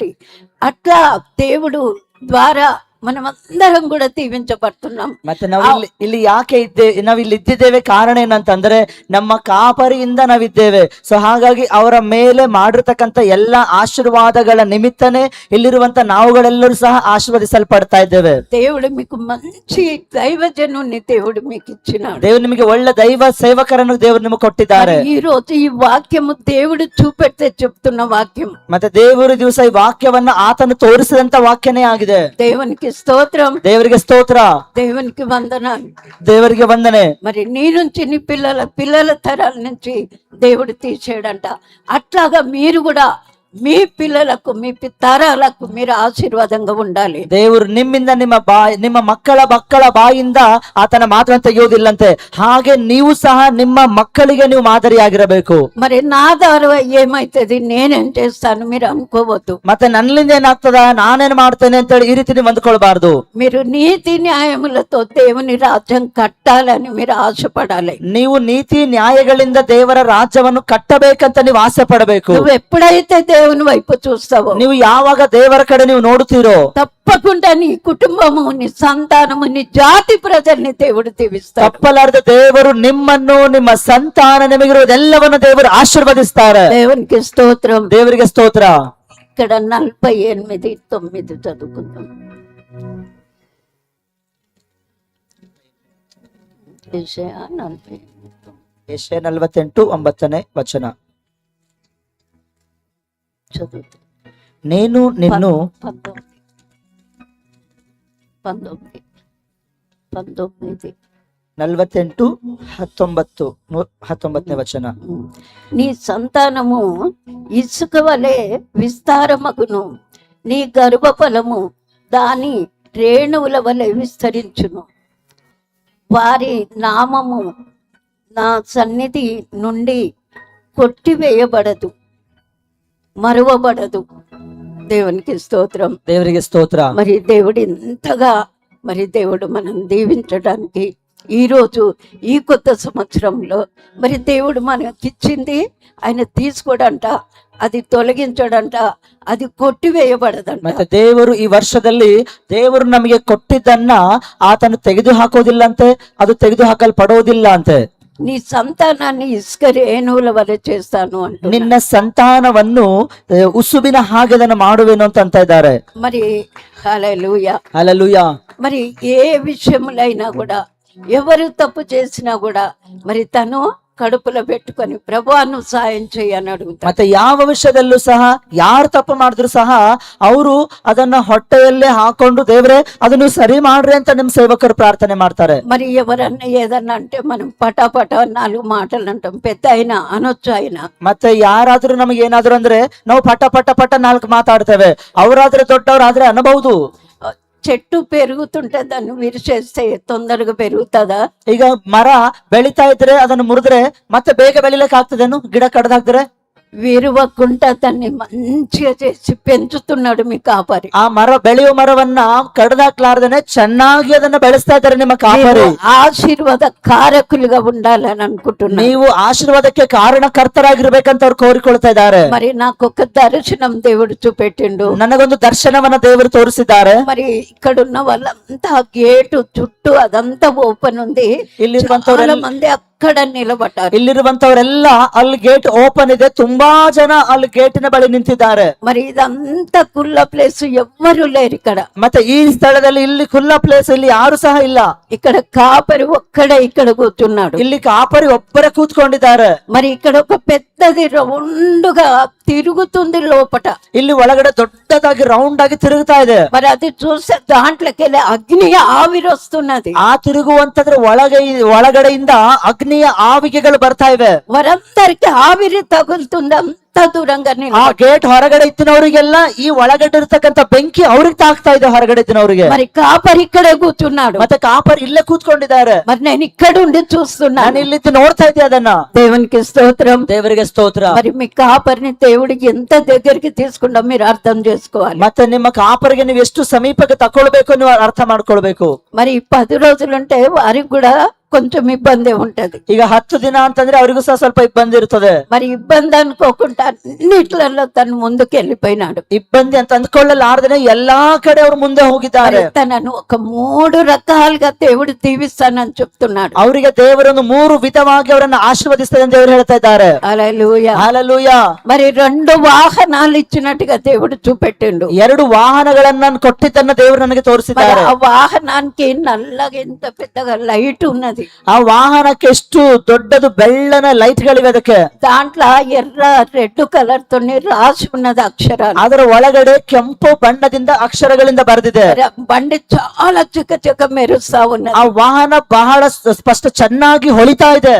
కాబట్టి అట్లా దేవుడు ద్వారా మనం అందరం కూడా దీవించబడుతున్నాం ಮತ್ತೆ ನಾವು ಇಲ್ಲಿ ಇಲ್ಲಿ ಯಾಕೆ ಇದ್ದೇವೆ ನಾವು ಇಲ್ಲಿ ಇದ್ದಿದ್ದೇವೆ ಕಾರಣ ಏನಂತಂದ್ರೆ ನಮ್ಮ ಕಾಪರಿಯಿಂದ ನಾವಿದ್ದೇವೆ ಸೊ ಹಾಗಾಗಿ ಅವರ ಮೇಲೆ ಮಾಡಿರ್ತಕ್ಕಂಥ ಎಲ್ಲ ಆಶೀರ್ವಾದಗಳ ನಿಮಿತ್ತನೇ ಇಲ್ಲಿರುವಂತ ನಾವುಗಳೆಲ್ಲರೂ ಸಹ ಆಶೀರ್ವದಿಸಲ್ಪಡ್ತಾ ಇದ್ದೇವೆ దేవుడు మీకు మంచి దైవజనుని దేవుడు మీకు ఇచ్చినాడు ದೇವರು ನಿಮಗೆ ಒಳ್ಳೆ ದೈವ ಸೇವಕರನ್ನು ದೇವರು ನಿಮಗೆ ಕೊಟ್ಟಿದ್ದಾರೆ ఈ రోజు ఈ వాక్యము దేవుడు చూపెడితే చెప్తున్న వాక్యం ಮತ್ತೆ ದೇವರು ದಿವಸ ಈ ವಾಕ್ಯವನ್ನ ಆತನು ತೋರಿಸಿದಂತ ವಾಕ್ಯನೇ ಆಗಿದೆ దేవునికి స్తోత్రం. దేవుడికి స్తోత్ర. దేవునికి వందన దేవుడికి వందనే. మరి నీ నుంచి నీ పిల్లల పిల్లల తరాల నుంచి దేవుడు తీర్చేయడంట అట్లాగా మీరు కూడా మీ పిల్లలకు మీ పి- తరాలకు మీరు ఆశీర్వాదంగా ఉండాలి ದೇವರು ನಿಮ್ಮಿಂದ ನಿಮ್ಮ ಬಾಯಿ ನಿಮ್ಮ ಮಕ್ಕಳ ಮಕ್ಕಳ ಬಾಯಿಂದ ಆತನ ಮಾತನ್ನು ತೆಗೆಯುವುದಿಲ್ಲಂತೆ ಹಾಗೆ ನೀವು ಸಹ ನಿಮ್ಮ ಮಕ್ಕಳಿಗೆ ನೀವು ಮಾದರಿಯಾಗಿರಬೇಕು మరి నా ద్వారా ఏమైతుంది నేనేం చేస్తాను మీరు అనుకోవద్దు ಮತ್ತೆ ನನ್ನಿಂದ ಏನಾಗ್ತದ ನಾನೇನ್ ಮಾಡ್ತೇನೆ ಅಂತೇಳಿ ಈ ರೀತಿ ನೀವು ಅಂದ್ಕೊಳ್ಬಾರ್ದು మీరు నీతి న్యాయములతో దేవుని రాజ్యం కట్టాలని మీరు ఆశపడాలి ನೀವು ನೀತಿ ನ್ಯಾಯಗಳಿಂದ ದೇವರ ರಾಜ್ಯವನ್ನು ಕಟ್ಟಬೇಕಂತ ನೀವು ಆಸೆ ಪಡಬೇಕು నువ్వు ఎప్పుడైతే దేవుని వైపు చూస్తావో ನೀವು ಯಾವಾಗ ದೇವರ ಕಡೆ ನೀವು ನೋಡುತ್ತೀರೋ తప్పకుండా నీ కుటుంబము నీ సంతానము నీ జాతి ప్రజల్ని దేవుడు దీవిస్తాడు ತಪ್ಪಲಾರದ ದೇವರು ನಿಮ್ಮನ್ನು ನಿಮ್ಮ ಸಂತಾನ ನಿಮಗಿರುವುದೆಲ್ಲವನ್ನು ದೇವರು ಆಶೀರ್ವದಿಸ್ತಾರೆ దేవునికి స్తోత్రం ದೇವರಿಗೆ ಸ್ತೋತ್ರ ఇక్కడ నలభై ఎనిమిది తొమ్మిది చదువుకుందాం యెషయా నలభై ఎనిమిది, తొమ్మిది ಯೆಶಯ ನಲವತ್ತೆಂಟು ಒಂಬತ್ತನೇ ವಚನ చదువుతాం నేను నిన్ను పంతొమ్మిది పంతొమ్మిది పంతొమ్మిది ನಲವತ್ತೆಂಟು ಹತ್ತೊಂಬತ್ತು ನೂ- ಹತ್ತೊಂಬತ್ತನೇ ವಚನ ఉమ్. నీ సంతానము ఇసుక వలె విస్తారమగును నీ గర్భఫలము దాని రేణువుల వలె విస్తరించును వారి నామము నా సన్నిధి నుండి కొట్టివేయబడదు మరువబడదు దేవునికి స్తోత్రం ದೇವರಿಗೆ ಸ್ತೋತ್ರ మరి దేవుడు ఇంతగా మరి దేవుడు మనం దీవించడానికి ఈ రోజు ఈ కొత్త సంవత్సరంలో మరి దేవుడు మనకిచ్చింది ఆయన తీసుకోడంట అది తొలగించడంట అది కొట్టివేయబడదంట ಮತ್ತೆ ದೇವರು ಈ ವರ್ಷದಲ್ಲಿ ದೇವರು ನಮಗೆ ಕೊಟ್ಟಿದ್ದನ್ನ ಆತನು ತೆಗೆದು ಹಾಕೋದಿಲ್ಲಂತೆ ಅದು ತೆಗೆದು ಹಾಕಲ್ಪಡೋದಿಲ್ಲ ಅಂತೆ నీ సంతానాన్ని ఇసుక రేణువుల వల్ల చేస్తాను అంటున్నాడు. ನಿನ್ನ ಸಂತಾನವನ್ನು ಆ, ಉಸುಬಿನ ಹಾಗೆ ಅದನ್ನು ಮಾಡುವೆನು ಅಂತ ಅಂತ ಇದ್ದಾರೆ మరి హల్లెలూయా ಅಲ್ಲೂಯ మరి ఏ విషయములైనా కూడా ఎవరు తప్పు చేసినా కూడా మరి తను కడుపులో పెట్టుకొని ప్రభువాను సాయం చేయని అడుగుతాడు ಮತ್ತೆ ಯಾವ ವಿಷಯದಲ್ಲೂ ಸಹ ಯಾರು ತಪ್ಪು ಮಾಡಿದ್ರು ಸಹ ಅವರು ಅದನ್ನ ಹೊಟ್ಟೆಯಲ್ಲೇ ಹಾಕೊಂಡು ದೇವ್ರೆ ಅದನ್ನು ಸರಿ ಮಾಡ್ರಿ ಅಂತ ನಿಮ್ ಸೇವಕರು ಪ್ರಾರ್ಥನೆ ಮಾಡ್ತಾರೆ మరి ఎవరన్నా ఏదన్నా అంటే మనం పటాపట నాలుగు మాటలు అంటాం పెద్ద అయినా అనొచ్చు ఆయన ಮತ್ತೆ ಯಾರಾದ್ರೂ ನಮಗೆ ಏನಾದ್ರು ಅಂದ್ರೆ ನಾವು ಪಟ ಪಟ ಪಟ ನಾಲ್ಕು ಮಾತಾಡ್ತೇವೆ ಅವರಾದ್ರೆ ದೊಡ್ಡವರಾದ್ರೆ ಅನ್ನಬಹುದು చెట్టు పెరుగుతుంటే దాన్ని విరిచేస్తే తొందరగా పెరుగుతుందా ಈಗ ಮರ ಬೆಳಿತಾ ಇದ್ರೆ ಅದನ್ನು ಮುರಿದ್ರೆ ಮತ್ತೆ ಬೇಗ ಬೆಳಿಲಿಕ್ಕೆ ಆಗ್ತದೇನು ಗಿಡ ಕಡ್ದು ಹಾಕಿದ್ರೆ విరువకుండా దాన్ని మంచిగా చేసి పెంచుతున్నాడు మీ కాపరి ಆ ಮರ ಬೆಳೆಯುವ ಮರವನ್ನ ಕಡ್ದಾಕ್ಲಾರ್ದೇನೆ ಚೆನ್ನಾಗಿ ಅದನ್ನ ಬೆಳೆಸ್ತಾ ಇದ್ದಾರೆ ನಿಮ್ಮ ಕಾಪರಿ మీరు ఆశీర్వాద కారకులుగా ఉండాలని అనుకుంటున్నాను ನೀವು ಆಶೀರ್ವಾದಕ್ಕೆ ಕಾರಣಕರ್ತರಾಗಿರ್ಬೇಕಂತ ಅವ್ರು ಕೋರಿಕೊಳ್ತಾ ಇದ್ದಾರೆ మరి నాకు ఒక దర్శనం దేవుడు చూపెట్టిండు ನನಗೊಂದು ದರ್ಶನವನ್ನ ದೇವರು ತೋರಿಸಿದ್ದಾರೆ మరి ఇక్కడ ఉన్న వాళ్ళంతా గేటు చుట్టూ అదంతా ఓపెన్ ఉంది ಇಲ್ಲಿರುವಂತವ್ರೆಲ್ಲ చాలా మంది అక్కడ నిలబడ్డారు ಇಲ್ಲಿರುವಂತವರೆಲ್ಲ ಅಲ್ಲಿ ಗೇಟ್ ಓಪನ್ ಇದೆ ತುಂಬಾ ಜನ ಅಲ್ಲಿ ಗೇಟಿನ ಬಳಿ ನಿಂತಿದ್ದಾರೆ మరి ఇదంతా కుల్ల ప్లేస్ ఎవ్వరు లేరు ఇక్కడ ಮತ್ತೆ ಈ ಸ್ಥಳದಲ್ಲಿ ಇಲ್ಲಿ ಖುಲ್ಲಾ ಪ್ಲೇಸ್ ಇಲ್ಲಿ ಯಾರು ಸಹ ಇಲ್ಲ ఇక్కడ కాపరి ఒక్కడే ఇక్కడ కూర్చున్నాడు ಇಲ್ಲಿ ಕಾಪರಿ ಒಬ್ಬರೇ ಕೂತ್ಕೊಂಡಿದ್ದಾರೆ మరి ఇక్కడ ఒక పెద్దది రౌండ్గా తిరుగుతుంది లోపట ಇಲ್ಲಿ ಒಳಗಡೆ ದೊಡ್ಡದಾಗಿ ರೌಂಡ್ ಆಗಿ ತಿರುಗ್ತಾ ಇದೆ మరి అది చూస్తే దాంట్లోకి వెళ్ళి అగ్ని ఆవిరి వస్తున్నది ಆ ತಿರುಗುವಂತದ್ರ ಒಳಗೆ ಒಳಗಡೆಯಿಂದ ಅಗ್ನಿಯ ಆವಿಗೆಗಳು ಬರ್ತಾ ಇವೆ వారందరికి ఆవిరి తగులుతుంది అంత దూరంగా ಆ నిలబడి. ಗೇಟ್ ಹೊರಗಡೆ ಇತ್ತಿನವರಿಗೆಲ್ಲ ಈ ಒಳಗಡೆ ಇರ್ತಕ್ಕಂಥ ಬೆಂಕಿ ಅವ್ರಿಗೆ ತಾಕ್ತಾ ಇದೆ ಹೊರಗಡೆ ಇತ್ತಿನವರಿಗೆ మరి కాపరి ఇక్కడే కూర్చున్నాడు ಮತ್ತೆ ಕಾಪರ್ ಇಲ್ಲೇ ಕೂತ್ಕೊಂಡಿದ್ದಾರೆ మరి నేను ఇక్కడ ఉండి చూస్తున్నాను ನಾನು ಇಲ್ಲಿದ್ದು ನೋಡ್ತಾ ಇದ್ದೆ ಅದನ್ನ దేవునికి స్తోత్రం ದೇವರಿಗೆ ಸ್ತೋತ್ರ మరి మీ కాపరిని దేవుడికి ఎంత దగ్గరికి తీసుకుంటా మీరు అర్థం చేసుకోవాలి ಮತ್ತೆ ನಿಮ್ಮ ಕಾಪರಿಗೆ ನೀವು ಎಷ್ಟು ಸಮೀಪಕ್ಕೆ ತಕೊಳ್ಬೇಕು ನೀವು ಅರ್ಥ ಮಾಡ್ಕೊಳ್ಬೇಕು మరి ఈ పది రోజులుంటే వారికి కూడా కొంచెం ఇబ్బంది ఉంటది ಈಗ ಹತ್ತು ದಿನ ಅಂತಂದ್ರೆ ಅವರಿಗೂ ಸಹ ಸ್ವಲ್ಪ ಇಬ್ಬಂದಿ ಇರ್ತದೆ మరి ఇబ్బంది అనుకోకుండా అన్నిట్లలో తను ముందుకు వెళ్ళిపోయినాడు ಇಬ್ಬಂದಿ ಅಂತ ಅಂದ್ಕೊಳ್ಳಲಾರ್ದೇನೆ ಎಲ್ಲಾ ಕಡೆ ಅವ್ರು ಮುಂದೆ ಹೋಗಿದ್ದಾರೆ మరి తనను ఒక మూడు రకాలుగా దేవుడు దీవిస్తానని చెప్తున్నాడు ಅವರಿಗೆ ದೇವರನ್ನು ಮೂರು ವಿಧವಾಗಿ ಅವರನ್ನ ಆಶೀರ್ವದಿಸ್ತದೆ ಅಂತ ದೇವರು ಹೇಳ್ತಾ ಇದ್ದಾರೆ అలలుయ ಹಾಲೆಲೂಯಾ మరి రెండు వాహనాలు ఇచ్చినట్టుగా దేవుడు చూపెట్టిండు ಎರಡು ವಾಹನಗಳನ್ನ ಕೊಟ್ಟಿದ್ದನ್ನ ದೇವರು ನನಗೆ మరి ತೋರಿಸಿದ್ದಾರೆ ఆ వాహనానికి నల్లగా ఎంత పెద్దగా లైట్ ఉన్నది ಆ ವಾಹನಕ್ಕೆ ಎಷ್ಟು ದೊಡ್ಡದು ಬೆಳ್ಳನ ಲೈಟ್ ಗಳಿವೆ ಅದಕ್ಕೆ దాంట్లో ఎర్ర రెడ్ కలర్ తోని రాసి ఉన్నది అక్షరాలు ಅದರ ಒಳಗಡೆ ಕೆಂಪು ಬಣ್ಣದಿಂದ ಅಕ್ಷರಗಳಿಂದ ಬರೆದಿದೆ మరి ఆ బండి చాలా చిక్క చిక్క మెరుస్తా ఉన్నది ಆ ವಾಹನ ಬಹಳ ಸ್- ಸ್ಪಷ್ಟ ಚೆನ್ನಾಗಿ ಹೊಳಿತಾ ಇದೆ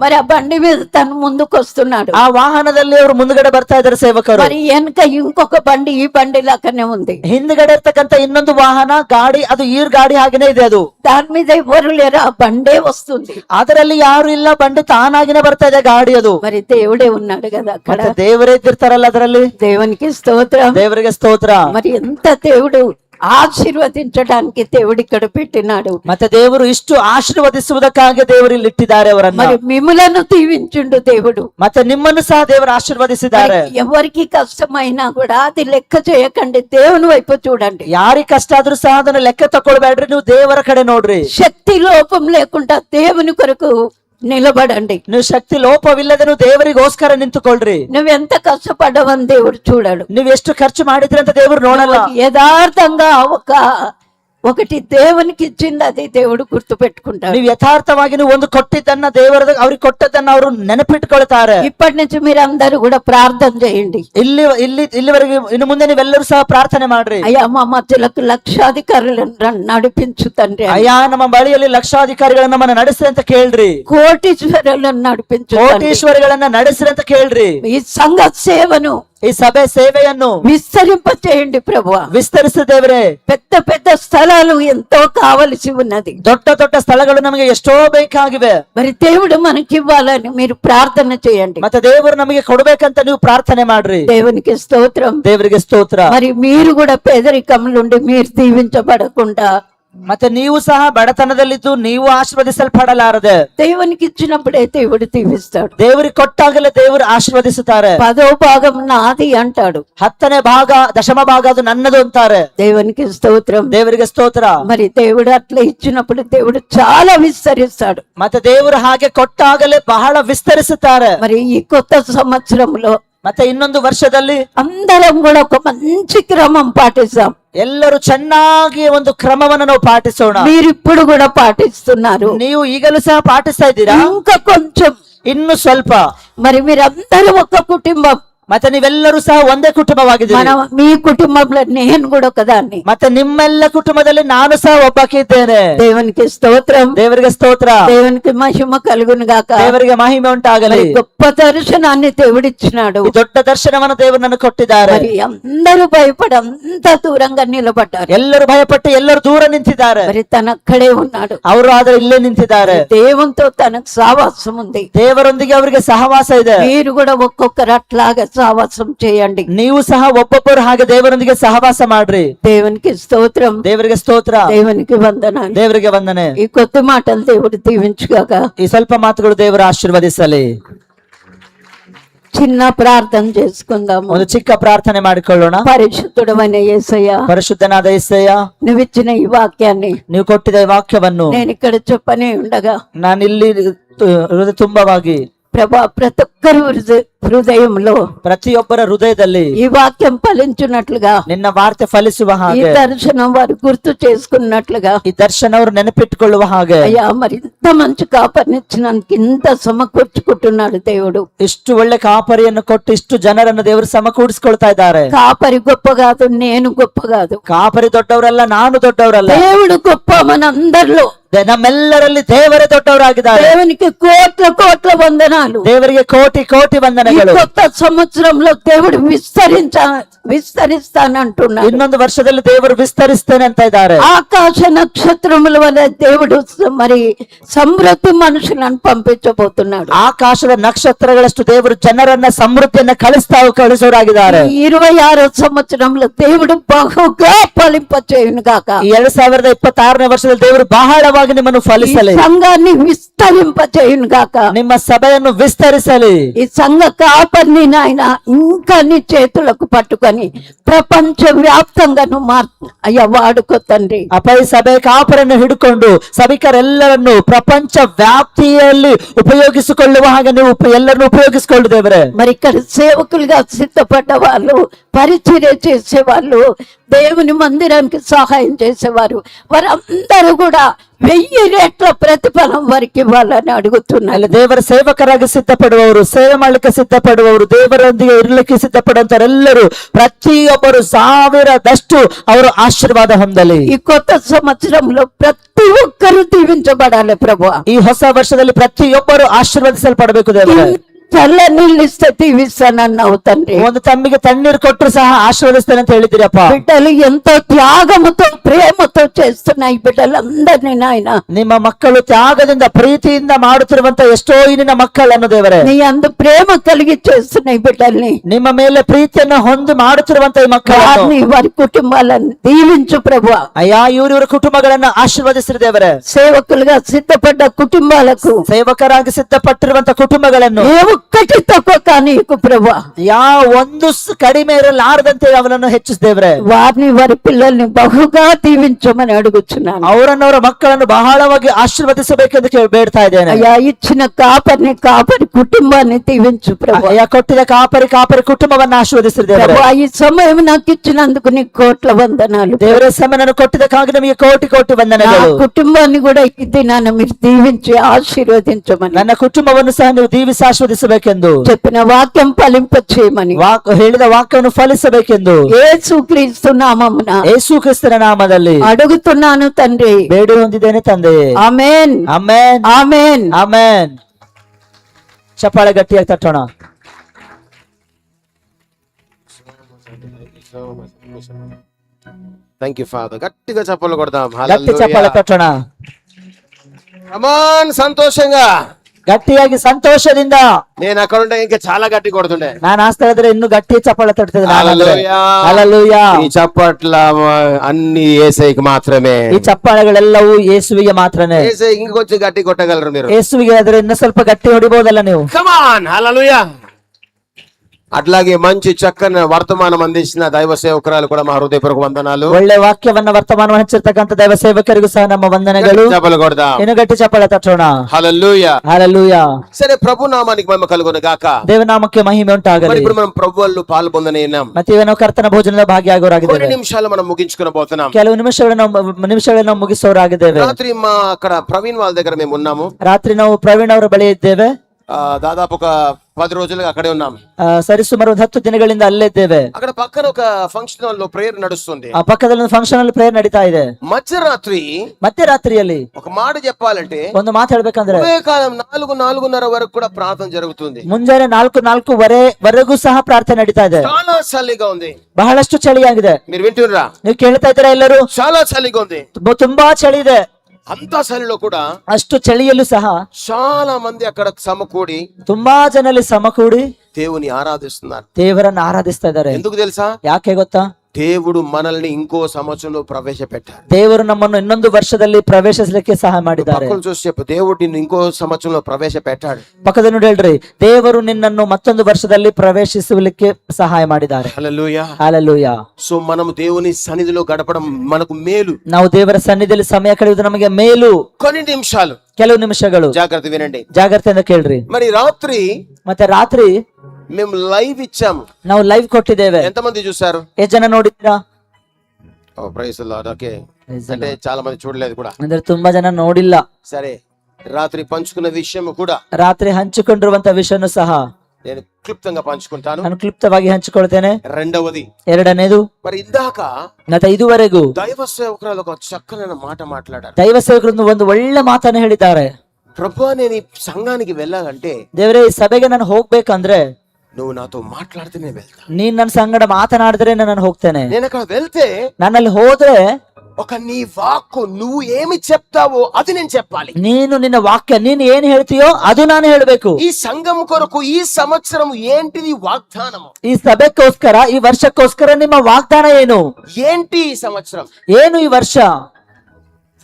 మరి ఆ బండి మీద తను ముందుకు వస్తున్నాడు ಆ ವಾಹನದಲ್ಲಿ ಅವರು ಮುಂದ್ಗಡೆ ಬರ್ತಾ ಇದ್ದಾರೆ ಸೇವಕರು మరి వెనక ఇంకొక బండి ఈ బండి లాగానే ఉంది ಹಿಂದ್ಗಡೆ ಇರ್ತಕ್ಕಂತ ಇನ್ನೊಂದು ವಾಹನ ಗಾಡಿ ಅದು ಈರ್ ಗಾಡಿ ಹಾಗೇನೆ ಇದೆ ಅದು దాని మీద ఎవరు లేరు ఆ బండే వస్తుంది ಅದರಲ್ಲಿ ಯಾರು ಇಲ್ಲ ಬಂಡಿ ತಾನಾಗಿನೇ ಬರ್ತಾ ಇದೆ ಗಾಡಿ ಅದು మరి దేవుడే ఉన్నాడు కదా అక్కడ ಮತ್ತೆ ದೇವರೇ ಇದ್ದಿರ್ತಾರಲ್ಲ ಅದರಲ್ಲಿ దేవునికి స్తోత్రం ದೇವರಿಗೆ ಸ್ತೋತ್ರ మరి ఎంత దేవుడు ఆశీర్వదించడానికి దేవుడు ఇక్కడ పెట్టినాడు ಮತ್ತೆ ದೇವರು ಇಷ್ಟು ಆಶೀರ್ವದಿಸುವುದಕ್ಕಾಗಿ ದೇವರು ಇಲ್ಲಿ ಇಟ್ಟಿದ್ದಾರೆ ಅವರನ್ನ మరి మిములను దీవించుండు దేవుడు ಮತ್ತೆ ನಿಮ್ಮನ್ನು ಸಹ ದೇವರು ಆಶೀರ್ವದಿಸಿದ್ದಾರೆ మరి ఎవరికి కష్టమైనా కూడా అది లెక్క చేయకండి దేవుని వైపు చూడండి ಯಾರಿಗ್ ಕಷ್ಟ ಆದ್ರೂ ಸಹ ಅದನ್ನ ಲೆಕ್ಕ ತಕೊಳ್ಬೇಡ್ರಿ ನೀವು ದೇವರ ಕಡೆ ನೋಡ್ರಿ శక్తి లోపం లేకుండా దేవుని కొరకు నిలబడండి ನೀವು ಶಕ್ತಿ ಲೋಪವಿಲ್ಲದೆ ನೀವು ದೇವರಿಗೋಸ್ಕರ ನಿಂತುಕೊಳ್ರಿ నువ్వెంత కష్టపడ్డవని దేవుడు చూడడు ನೀವು ಎಷ್ಟು ಖರ್ಚು ಮಾಡಿದ್ರಿ ಅಂತ ದೇವರು ನೋಡಲ್ಲ యథార్థంగా ఒక ఒకటి దేవునికి ఇచ్చింది అది దేవుడు గుర్తు పెట్టుకుంటాడు ನೀವು ಯಥಾರ್ಥವಾಗಿ ನೀವು ಒಂದು ಕೊಟ್ಟಿದ್ದನ್ನ ದೇವರ ಅವ್ರಿಗೆ ಕೊಟ್ಟದ್ದನ್ನ ಅವರು ನೆನಪಿಟ್ಕೊಳ್ತಾರೆ ఇప్పటి నుంచి మీరు అందరూ కూడా ప్రార్థన చేయండి ಇಲ್ಲಿ ಇಲ್ಲಿ ಇಲ್ಲಿವರೆಗೆ ಇನ್ನು ಮುಂದೆ ನೀವೆಲ್ಲರೂ ಸಹ ಪ್ರಾರ್ಥನೆ ಮಾಡ್ರಿ అయ్యా మా మధ్యలకు లక్షాధికారులను ర- నడిపించు తండ్రి ಅಯ್ಯ ನಮ್ಮ ಬಳಿಯಲ್ಲಿ ಲಕ್ಷಾಧಿಕಾರಿಗಳನ್ನ ನಮ್ಮನ್ನ ನಡೆಸ್ರಿ ಅಂತ ಕೇಳ್ರಿ కోటీశ్వరులను నడిపించు తండ్రి. ಕೋಟೀಶ್ವರಿಗಳನ್ನ ನಡೆಸ್ರಿ ಅಂತ ಕೇಳ್ರಿ ఈ సంఘ సేవను ಈ ಸಭೆ ಸೇವೆಯನ್ನು విస్తరింప చేయండి ప్రభు ವಿಸ್ತರಿಸಿ ದೇವರೇ పెద్ద పెద్ద స్థలాలు ఎంతో కావలసి ఉన్నది ದೊಡ್ಡ ದೊಡ್ಡ ಸ್ಥಳಗಳು ನಮಗೆ ಎಷ್ಟೋ ಬೇಕಾಗಿವೆ మరి దేవుడు మనకి ఇవ్వాలని మీరు ప్రార్థన చేయండి ಮತ್ತೆ ದೇವರು ನಮಗೆ ಕೊಡ್ಬೇಕಂತ ನೀವು ಪ್ರಾರ್ಥನೆ ಮಾಡ್ರಿ దేవునికి స్తోత్రం ದೇವರಿಗೆ ಸ್ತೋತ್ರ మరి మీరు కూడా పేదరికంలో మీరు దీవించబడకుండా ಮತ್ತೆ ನೀವು ಸಹ ಬಡತನದಲ್ಲಿದ್ದು ನೀವು ಆಶೀರ್ವದಿಸಲ್ಪಡಲಾರದೆ దేవునికి ఇచ్చినప్పుడే దేవుడు దీవిస్తాడు ದೇವರಿಗೆ ಕೊಟ್ಟಾಗಲೇ ದೇವರು ಆಶೀರ್ವದಿಸುತ್ತಾರೆ పదో భాగం నాది అంటాడు ಹತ್ತನೇ ಭಾಗ ದಶಮ ಭಾಗ ಅದು ನನ್ನದು ಅಂತಾರೆ దేవునికి స్తోత్రం ದೇವರಿಗೆ ಸ್ತೋತ್ರ మరి దేవుడు అట్లా ఇచ్చినప్పుడు దేవుడు చాలా విస్తరిస్తాడు ಮತ್ತೆ ದೇವರು ಹಾಗೆ ಕೊಟ್ಟಾಗಲೇ ಬಹಳ ವಿಸ್ತರಿಸುತ್ತಾರೆ మరి ఈ కొత్త సంవత్సరంలో ಮತ್ತೆ ಇನ್ನೊಂದು ವರ್ಷದಲ್ಲಿ అందరం కూడా ఒక మంచి క్రమం పాటిస్తాం ಎಲ್ಲರೂ ಚೆನ್ನಾಗಿ ಒಂದು ಕ್ರಮವನ್ನು ನಾವು ಪಾಟಿಸೋಣ మీరు ఇప్పుడు కూడా పాటిస్తున్నారు ನೀವು ಈಗಲೂ ಸಹ ಪಾಟಿಸ್ತಾ ಇದ್ದೀರಾ ఇంకా కొంచెం ಇನ್ನು ಸ್ವಲ್ಪ మరి మీరందరూ ఒక కుటుంబం ಮತ್ತೆ ನೀವೆಲ್ಲರೂ ಸಹ ಒಂದೇ ಕುಟುಂಬವಾಗಿದ್ದೀರಿ మన మీ కుటుంబంలో నేను కూడా ఒకదాన్ని ಮತ್ತೆ ನಿಮ್ಮೆಲ್ಲ ಕುಟುಂಬದಲ್ಲಿ ನಾನು ಸಹ ಒಬ್ಬಾಕಿ ಇದ್ದೇನೆ దేవునికి స్తోత్రం ದೇವರಿಗೆ ಸ್ತೋತ್ರ దేవునికి మహిమ కలుగును గాక ದೇವರಿಗೆ ಮಹಿಮೆ ಉಂಟಾಗಲಿ మరి గొప్ప దర్శనాన్ని దేవుడిచ్చినాడు ಈ ದೊಡ್ಡ ದರ್ಶನವನ್ನು ದೇವರು ನನಗೆ ಕೊಟ್ಟಿದ್ದಾರೆ మరి అందరూ భయపడి అంత దూరంగా నిలబడ్డారు ಎಲ್ಲರೂ ಭಯಪಟ್ಟು ಎಲ್ಲರೂ ದೂರ ನಿಂತಿದ್ದಾರೆ మరి తన అక్కడే ఉన్నాడు ಅವರು ಆದ್ರೆ ಇಲ್ಲೇ ನಿಂತಿದ್ದಾರೆ దేవునితో తనకు సావాసం ఉంది ದೇವರೊಂದಿಗೆ ಅವರಿಗೆ ಸಹವಾಸ ಇದೆ మీరు కూడా ఒక్కొక్కరు అట్లాగా సావాసం చేయండి ನೀವು ಸಹ ಒಬ್ಬೊಬ್ಬರು ಹಾಗೆ ದೇವರೊಂದಿಗೆ ಸಹವಾಸ ಮಾಡ್ರಿ దేవునికి స్తోత్రం ದೇವರಿಗೆ ಸ್ತೋತ್ರ దేవునికి వందనాలు ದೇವರಿಗೆ ವಂದನೆ ఈ కొత్త మాటలు దేవుడు దీవించుగాక ಈ ಸ್ವಲ್ಪ ಮಾತುಗಳು ದೇವರು ಆಶೀರ್ವದಿಸಲಿ చిన్న ప్రార్థన చేసుకుందాము ಒಂದು ಚಿಕ್ಕ ಪ್ರಾರ್ಥನೆ ಮಾಡಿಕೊಳ್ಳೋಣ పరిశుద్ధుడమైన యేసయ్య ಪರಿಶುದ್ಧನಾದ ಎಸ್ಸಯ್ಯ నువ్విచ్చిన ఈ వాక్యాన్ని ನೀವು ಕೊಟ್ಟಿದ್ದ ಈ ವಾಕ್ಯವನ್ನು నేను ఇక్కడ చెప్పనే ఉండగా ನಾನಿಲ್ಲಿ ತು- ಹೃದಯ ತುಂಬವಾಗಿ ప్రభా ప్రతి ఒక్కరి హృదయ- ಹೃದಯಂಲೋ ಪ್ರತಿಯೊಬ್ಬರ ಹೃದಯದಲ್ಲಿ ఈ వాక్యం ఫలించున్నట్లుగా ನಿನ್ನ ವಾರ್ತೆ ಫಲಿಸುವ ఈ ಹಾಗೆ దర్శనం వారు గుర్తు చేసుకున్నట్లుగా ಈ ದರ್ಶನವರು ನೆನಪಿಟ್ಟುಕೊಳ್ಳುವ ಹಾಗೆ అయ్యా మరి ఇంత మంచి కాపరినిచ్చినందుకు ఇంత సమకూర్చుకుంటున్నాడు దేవుడు ಇಷ್ಟು ಒಳ್ಳೆ ಕಾಪರಿಯನ್ನು ಕೊಟ್ಟು ಇಷ್ಟು ಜನರನ್ನು ದೇವರು ಸಮಕೂಡಿಸಿಕೊಳ್ತಾ ಇದ್ದಾರೆ కాపరి గొప్ప కాదు నేను గొప్ప కాదు ಕಾಪರಿ ದೊಡ್ಡವರಲ್ಲ ನಾನು ದೊಡ್ಡವರಲ್ಲ దేవుడు గొప్ప మనందరిలో ದೆ- ನಮ್ಮೆಲ್ಲರಲ್ಲಿ ದೇವರೇ ದೊಡ್ಡವರಾಗಿದ್ದಾರೆ దేవునికి కోట్ల కోట్ల వందనాలు ದೇವರಿಗೆ ಕೋಟಿ ಕೋಟಿ ವಂದನೆ కొత్త సంవత్సరంలో దేవుడు విస్తరించ విస్తరిస్తానంటున్నాడు ಇನ್ನೊಂದು ವರ್ಷದಲ್ಲಿ ದೇವರು ವಿಸ್ತರಿಸ್ತೇನೆ ಅಂತ ಇದ್ದಾರೆ ఆకాశ నక్షత్రముల వల్ల దేవుడు మరి సమృద్ధి మనుషులను పంపించబోతున్నాడు ಆಕಾಶದ ನಕ್ಷತ್ರಗಳಷ್ಟು ದೇವರು ಜನರನ್ನ ಸಮೃದ್ಧಿಯನ್ನ ಕಳಿಸ್ತಾ ಕಳಿಸೋರಾಗಿದ್ದಾರೆ ఇరవై ఆరో సంవత్సరంలో దేవుడు బహుగా ఫలింపచేయును గాక ಈ ಎರಡ್ ಸಾವಿರದ ಇಪ್ಪತ್ತಾರನೇ ವರ್ಷದಲ್ಲಿ ದೇವರು ಬಹಳವಾಗಿ ನಿಮ್ಮನ್ನು ఈ ಫಲಿಸಲಿ సంఘాన్ని విస్తరింపచేయును గాక ನಿಮ್ಮ ಸಭೆಯನ್ನು ವಿಸ್ತರಿಸಲಿ ఈ సంఘ కాపర్ని నాయన ఇంకా నీ చేతులకు పట్టుకొని ప్రపంచ వ్యాప్తంగా నువ్వు మార్ అయ్యా వాడుకో తండ్రి ಅಪ ಈ ಸಭೆ ಕಾಪರನ್ನು ಹಿಡ್ಕೊಂಡು ಸಭಿಕರೆಲ್ಲರನ್ನು ಪ್ರಪಂಚ ವ್ಯಾಪ್ತಿಯಲ್ಲಿ ಉಪಯೋಗಿಸಿಕೊಳ್ಳುವ ಹಾಗೆ ನೀವು ಉಪ- ಎಲ್ಲರನ್ನು ಉಪಯೋಗಿಸಿಕೊಳ್ಳು ದೇವರೇ మరి ఇక్కడ సేవకులుగా సిద్ధపడ్డ వాళ్ళు పరిచర్య చేసేవాళ్ళు దేవుని మందిరానికి సహాయం చేసేవారు వారందరూ కూడా వెయ్యి రేట్ల ప్రతిఫలం వారికి ఇవ్వాలని అడుగుతున్నారు ಅಲ್ಲಿ ದೇವರ ಸೇವಕರಾಗಿ ಸಿದ್ಧಪಡುವವರು ಸೇವೆ ಮಾಡಲಿಕ್ಕೆ ಸಿದ್ಧಪಡುವವರು ದೇವರೊಂದಿಗೆ ಇರಲಿಕ್ಕೆ ಸಿದ್ಧಪಡುವಂತರೆಲ್ಲರೂ ಪ್ರತಿಯೊಬ್ಬರು ಸಾವಿರದಷ್ಟು ಅವರು ಆಶೀರ್ವಾದ ಹೊಂದಲಿ ఈ కొత్త సంవత్సరంలో ప్రతి ఒక్కరూ దీవించబడాలి ప్రభు ಈ ಹೊಸ ವರ್ಷದಲ್ಲಿ ಪ್ರತಿಯೊಬ್ಬರು ಆಶೀರ್ವದಿಸಲ್ಪಡಬೇಕು ದೇವರೇ ಚಲ್ಲ ನಿಲ್ಲಿಸ್ತೆ ತೀವಿಸ್ತ ನನ್ನ తండ్రి ಒಂದು ತಮ್ಮಿಗೆ ತಣ್ಣೀರು ಕೊಟ್ಟರು ಸಹ ఆశీర్వదిస్తానని ಹೇಳಿದಿರಪ್ಪ బిడ్డలు ఎంతో త్యాగముతో ప్రేమతో చేస్తున్న ఈ బిడ్డలందరినీ నాయన ನಿಮ್ಮ ಮಕ್ಕಳು ತ್ಯಾಗದಿಂದ ಪ್ರೀತಿಯಿಂದ ಮಾಡುತ್ತಿರುವಂತ ಎಷ್ಟೋ ಇಲ್ಲಿನ ಮಕ್ಕಳನ್ನು ದೇವರೇ నీ అందు ప్రేమ కలిగి చేస్తున్న ఈ బిడ్డల్ని ನಿಮ್ಮ ಮೇಲೆ ప్రీతిಯನ್ನು ಹೊಂದಿ ಮಾಡುತ್ತಿರುವಂತ ಈ వారిని మಕ್ಕಳನ್ನು వారి కుటుంబాలను దీవించు ప్రభు ಅಯ್ಯ ಇವರಿವರ ಕುಟುಂಬಗಳನ್ನ ಆಶೀರ್ವದಿಸಿರಿ ದೇವರೇ సేవకులుగా సిద్ధపడ్డ కుటుంబాలకు సేవಕರಾಗಿ ಸಿದ್ಧಪಟ್ಟಿರುವಂತ ಕುಟುಂಬಗಳನ್ನು నీవు ఒక్కటి తక్కువ కానీ ప్రభు ಯಾವ ಒಂದು ಸ್- ಕಡಿಮೆ ಇರಲಾರದಂತೆ ಅವನನ್ನು ಹೆಚ್ಚಿಸಿ ದೇವ್ರೆ వారిని వారి పిల్లల్ని బహుగా దీవించమని అడుగుతున్నాను ಅವರನ್ನು ಅವರ ಮಕ್ಕಳನ್ನು ಬಹಳವಾಗಿ ಆಶೀರ್ವದಿಸಬೇಕೆಂದು ಕೇಳಿ ಬೇಡ್ತಾ ಇದ್ದೇನೆ అయ్యా ఇచ్చిన కాపరిని కాపరి కుటుంబాన్ని దీవించు ప్రభు ಅಯ್ಯ ಕೊಟ್ಟಿದ ಕಾಪರಿ ಕಾಪರಿ ಕುಟುಂಬವನ್ನ ಆಶೀರ್ವದಿಸಿರಿ ದೇವರೇ ప్రభు ఈ సమయం నాకు ఇచ్చినందుకు నీ కోట్ల వందనాలు ದೇವರ ಸಮಯವನ್ನು ಕೊಟ್ಟಿದ್ದಕ್ಕಾಗಿ ನಮಗೆ ಕೋಟಿ ಕೋಟಿ నా ವಂದನೆಗಳು కుటుంబాన్ని కూడా ఈ దినాన మీరు దీవించి ఆశీర్వదించమని ನನ್ನ ಕುಟುಂಬವನ್ನು ಸಹ ನೀವು ದೀವಿಸಿ ಆಶೀರ್ವದಿಸಬೇಕೆಂದು చెప్పిన వాక్యం ఫలింప చేయమని ವಾಕ್ ಹೇಳಿದ ವಾಕ್ಯವನ್ನು ಫಲಿಸಬೇಕೆಂದು ఏసు క్రీస్తు నామమున ಯೇಸು ಕ್ರಿಸ್ತನ ನಾಮದಲ್ಲಿ అడుగుతున్నాను తండ్రి ಬೇಡಿ ಹೊಂದಿದ್ದೇನೆ ತಂದೆ ఆమెన్ ಅಮೇನ್ ఆమెన్ ಅಮೇನ್ ಚಪ್ಪಾಳೆ ಗಟ್ಟಿಯಾಗಿ ತಟ್ಟೋಣ థ్యాంక్ యూ ఫాదర్ గట్టిగా చప్పలు కొడదాం ಗಟ್ಟಿ ಚಪ್ಪಾಳೆ ತಟ್ಟೋಣ కమాన్ సంతోషంగా ಗಟ್ಟಿಯಾಗಿ ಸಂತೋಷದಿಂದ నేను అక్కడ ఉంటే ఇంకా చాలా గట్టి కొడుతుండే ನಾನು ಆಸ್ತಾ ಇದ್ರೆ ಇನ್ನು ಗಟ್ಟಿ ಚಪ್ಪಾಳೆ ತಟ್ತಿದ್ದೆ ನಾನಂದ್ರೆ హల్లెలూయా. ಹalleluya. ఈ చప్పట్ల అన్ని ఏసైకి మాత్రమే ಈ ಚಪ್ಪಾಳೆಗಳೆಲ್ಲವೂ ಯೇಸುವಿಗೆ ಮಾತ್ರನೇ ఏసైకి ఇంకొంచెం గట్టి కొట్టగలరు మీరు ಯೇಸುವಿಗೆ ಆದ್ರೆ ಇನ್ನು ಸ್ವಲ್ಪ ಗಟ್ಟಿ ಹೊಡಿಬಹುದಲ್ಲ ನೀವು కమాన్ హల్లెలూయా అట్లాగే మంచి చక్కని వర్తమానం అందించిన దైవ సేవకురాలు కూడా మా హృదయపూర్వక వందనాలు ಒಳ್ಳೆ ವಾಕ್ಯವನ್ನ ವರ್ತಮಾನ ಹಂಚಿರ್ತಕ್ಕಂಥ ದೈವ ಸೇವಕರಿಗೂ ಸಹ ನಮ್ಮ ವಂದನೆಗಳು చప్పలు కొడదాం ಇನ್ನು ಗಟ್ಟಿ ಚಪ್ಪಾಳೆ ತಟ್ಟೋಣ హల్లెలూయా ಹಾಲೆಲೂಯ సరే ప్రభు నామానికి మహిమ కలుగును గాక ದೇವನಾಮಕ್ಕೆ ಮಹಿಮೆ మరి ಉಂಟಾಗಲಿ ఇప్పుడు మనం ప్రభు వాళ్ళు పాల్పొందనేనాం ಮತ್ತೆ ಇವ ನಾವು ಕರ್ತನ ಭೋಜನದ కొన్ని ಭಾಗಿಯಾಗೋರಾಗಿದ್ದೇವೆ నిమిషాలు మనం ముగించుకుని పోతున్నాం ಕೆಲವು ನಿಮಿಷಗಳನ್ನು ನಿಮಿಷಗಳನ್ನು ನಾವು ಮುಗಿಸೋರಾಗಿದ್ದೇವೆ రాత్రి మా అక్కడ ప్రవీణ్ వాళ్ళ దగ్గర మేము ఉన్నాము ರಾತ್ರಿ ನಾವು ಪ್ರವೀಣ್ ಅವರ ಬಳಿ ಇದ್ದೇವೆ ఆ, దాదాపు ఒక పది రోజులుగా అక్కడే ఉన్నాం ಆ, ಸರಿಸುಮಾರು ಒಂದು ಹತ್ತು ದಿನಗಳಿಂದ ಅಲ್ಲೇ ಇದ್ದೇವೆ అక్కడ పక్కన ఒక ఫంక్షన్ హాల్ లో ప్రేయర్ నడుస్తుంది ಆ ಪಕ್ಕದಲ್ಲಿ ಒಂದು ಫಂಕ್ಷನ್ ಅಲ್ಲಿ ಪ್ರೇಯರ್ ನಡೀತಾ ಇದೆ మధ్యరాత్రి ಮತ್ತೆ ರಾತ್ರಿಯಲ್ಲಿ ఒక మాట చెప్పాలంటే ಒಂದು ಮಾತು ಹೇಳ್ಬೇಕಂದ್ರೆ ఉదయకాలం నాలుగు నాలుగున్నర వరకు కూడా ప్రార్థన జరుగుతుంది ಮುಂಜಾನೆ ನಾಲ್ಕು ನಾಲ್ಕೂವರೆ ವರೆಗೂ ಸಹ ಪ್ರಾರ್ಥನೆ ನಡೀತಾ ಇದೆ చాలా చలిగా ఉంది ಬಹಳಷ್ಟು ಚಳಿಯಾಗಿದೆ మీరు వింటున్నారా ನೀವು ಕೇಳ್ತಾ ಇದ್ದೀರಾ ಎಲ್ಲರೂ చాలా చలిగా ఉంది ತುಂಬ- ತುಂಬಾ ಚಳಿ ಇದೆ ಅಂತಸಲಿಲು ಕೂಡ ಅಷ್ಟು ಚಳಿಯಲ್ಲೂ ಸಹ ಚಾಲಾ ಮಂದಿ ಅಕ್ಕಡ ಸಮಕೂಡಿ ತುಂಬಾ ಜನರು ಸಮಕೂಡಿ ದೇವನಿ ಆರಾಧಿಸ್ತಾರೆ ದೇವರನ್ನು ಆರಾಧಿಸ್ತಾ ಇದ್ದಾರೆ ಎಂದಕ್ಕೆ ತೆಲುಸಾ ಯಾಕೆ ಗೊತ್ತಾ దేవుడు మనల్ని ఇంకో సంవత్సరంలో ప్రవేశపెట్టారు ದೇವರು ನಮ್ಮನ್ನು ಇನ್ನೊಂದು ವರ್ಷದಲ್ಲಿ ಪ್ರವೇಶಿಸಲಿಕ್ಕೆ ಸಹ ಮಾಡಿದ್ದಾರೆ పక్కన చూసి చెప్పు దేవుడు నిన్ను ఇంకో సంవత్సరంలో ప్రవేశపెట్టాడు ಪಕ್ಕದ ನೋಡಿ ಹೇಳ್ರಿ ದೇವರು ನಿನ್ನನ್ನು ಮತ್ತೊಂದು ವರ್ಷದಲ್ಲಿ ಪ್ರವೇಶಿಸಲಿಕ್ಕೆ ಸಹಾಯ ಮಾಡಿದ್ದಾರೆ హల్లెలూయా ಹಾಲೆಲೂಯ సో మనం దేవుని సన్నిధిలో గడపడం మనకు మేలు ನಾವು ದೇವರ ಸನ್ನಿಧಿಯಲ್ಲಿ ಸಮಯ ಕಳೆಯುವುದು ನಮಗೆ ಮೇಲು కొన్ని నిమిషాలు ಕೆಲವು ನಿಮಿಷಗಳು జాగ్రత్త వినండి ಜಾಗ್ರತೆಯಿಂದ ಕೇಳ್ರಿ మరి రాత్రి ಮತ್ತೆ ರಾತ್ರಿ మేము లైవ్ ఇచ్చాము ನಾವು ಲೈವ್ ಕೊಟ್ಟಿದ್ದೇವೆ ఎంతమంది చూసారు ಎಷ್ಟ್ ಜನ ನೋಡಿದ್ದೀರಾ ఓ ప్రైస్ ఓకే అంటే చాలా మంది చూడలేదు కూడా ಅಂದ್ರೆ ತುಂಬಾ ಜನ ನೋಡಿಲ್ಲ సరే రాత్రి పంచుకున్న విషయం కూడా ರಾತ್ರಿ ಹಂಚಿಕೊಂಡಿರುವಂತ ವಿಷಯನು ಸಹ నేను క్లుప్తంగా పంచుకుంటాను ನಾನು ಕ್ಲುಪ್ತವಾಗಿ ಹಂಚಿಕೊಳ್ತೇನೆ రెండవది ಎರಡನೇದು మరి ఇందాక ಮತ್ತೆ ಇದುವರೆಗೂ దైవ సేవకురాలు ఒక చక్కనైన మాట మాట్లాడారు ದೈವ ಸೇವಕರನ್ನು ಒಂದು ಒಳ್ಳೆ ಮಾತನ್ನ ಹೇಳಿದ್ದಾರೆ ప్రభు నేను ఈ సంఘానికి వెళ్ళాలంటే ದೇವರೇ ಈ ಸಭೆಗೆ ನಾನು ಹೋಗ್ಬೇಕಂದ್ರೆ నువ్వు నాతో మాట్లాడితే నేను వెళ్తా ನೀನ್ ನನ್ನ ಸಂಗಡ ಮಾತನಾಡಿದ್ರೆ ನಾನು ಹೋಗ್ತೇನೆ నేను అక్కడ వెళ్తే ನನ್ನಲ್ಲಿ ಹೋದ್ರೆ ఒక నీ వాక్కు నువ్వు ఏమి చెప్తావో అది నేను చెప్పాలి ನೀನು ನಿನ್ನ ವಾಕ್ಯ ನೀನು ಏನ್ ಹೇಳ್ತೀಯೋ ಅದು ನಾನು ಹೇಳ್ಬೇಕು ఈ సంఘం కొరకు ఈ సంవత్సరం ఏంటిది వాగ్దానము ಈ ಸಭೆಗೋಸ್ಕರ ಈ ವರ್ಷಕ್ಕೋಸ್ಕರ ನಿಮ್ಮ ವಾಗ್ದಾನ ಏನು ఏంటి ఈ సంవత్సరం ಏನು ಈ ವರ್ಷ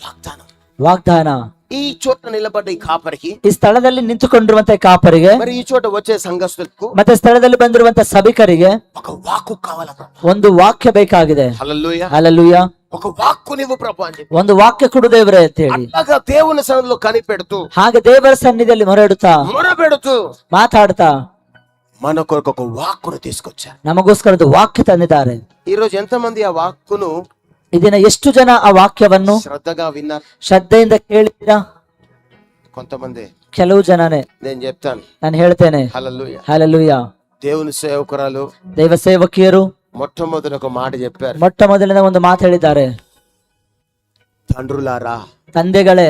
వాగ్దానం ವಾಗ್ದಾನ ఈ చోట నిలబడ్డ ఈ కాపరికి ಈ ಸ್ಥಳದಲ್ಲಿ ನಿಂತುಕೊಂಡಿರುವಂತ ಕಾಪರಿಗೆ మరి ఈ చోట వచ్చే సంఘస్థులకు ಮತ್ತೆ ಸ್ಥಳದಲ್ಲಿ ಬಂದಿರುವಂತ ಸಭಿಕರಿಗೆ ఒక వాక్కు కావాల ప్రభు ಒಂದು ವಾಕ್ಯ ಬೇಕಾಗಿದೆ హల్లెలూయా ಅಲ್ಲೂಯ ఒక వాక్కు నీవు ప్రభు అని చెప్పి ಒಂದು ವಾಕ್ಯ ಕೊಡು ದೇವರೇ ಅಂತ ಹೇಳಿ అట్లాగా దేవుని సన్నిధిలో కనిపెడుతూ ಹಾಗೆ ದೇವರ ಸನ್ನಿಧಿಯಲ್ಲಿ ಮೊರೆಡುತ್ತಾ మొరపెడుతూ ಮಾತಾಡ್ತಾ మన కొరకు ఒక వాక్కును తీసుకొచ్చారు ನಮಗೋಸ್ಕರ ಒಂದು ವಾಕ್ಯ ತಂದಿದ್ದಾರೆ ఈ రోజు ఎంతమంది ఆ వాక్కును ಇದನ್ನ ಎಷ್ಟು ಜನ ಆ ವಾಕ್ಯವನ್ನು శ్రద్ధగా విన్నారు ಶ್ರದ್ಧೆಯಿಂದ ಕೇಳಿದ್ದೀರಾ కొంతమంది ಕೆಲವು ಜನನೇ నేను చెప్తాను ನಾನು ಹೇಳ್ತೇನೆ హల్లెలూయా ಹಾಲೆಲೂಯ దేవుని సేవకురాలు ದೈವ ಸೇವಕಿಯರು మొట్టమొదటి ఒక మాట చెప్పారు ಮೊಟ್ಟ ಮೊದಲಿನ ಒಂದು ಮಾತು ಹೇಳಿದ್ದಾರೆ తండ్రులారా ತಂದೆಗಳೇ